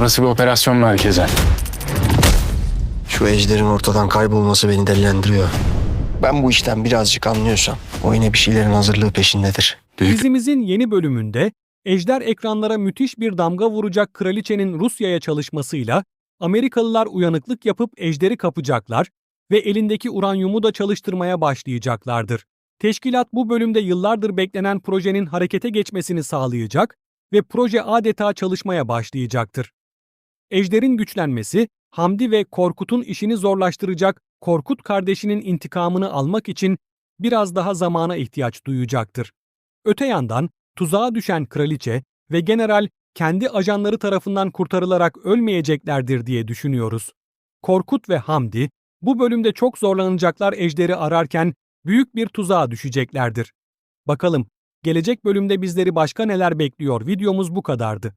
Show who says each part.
Speaker 1: Burası bir operasyon merkezi.
Speaker 2: Şu ejderin ortadan kaybolması beni delilendiriyor. Ben bu işten birazcık anlıyorsam o yine bir şeylerin hazırlığı peşindedir.
Speaker 1: Büyük
Speaker 3: Dizimizin yeni bölümünde Ejder ekranlara müthiş bir damga vuracak kraliçenin Rusya'ya çalışmasıyla Amerikalılar uyanıklık yapıp Ejder'i kapacaklar ve elindeki uranyumu da çalıştırmaya başlayacaklardır. Teşkilat bu bölümde yıllardır beklenen projenin harekete geçmesini sağlayacak ve proje adeta çalışmaya başlayacaktır. Ejder'in güçlenmesi, Hamdi ve Korkut'un işini zorlaştıracak Korkut kardeşinin intikamını almak için biraz daha zamana ihtiyaç duyacaktır. Öte yandan tuzağa düşen kraliçe ve general kendi ajanları tarafından kurtarılarak ölmeyeceklerdir diye düşünüyoruz. Korkut ve Hamdi bu bölümde çok zorlanacaklar ejderi ararken büyük bir tuzağa düşeceklerdir. Bakalım gelecek bölümde bizleri başka neler bekliyor videomuz bu kadardı.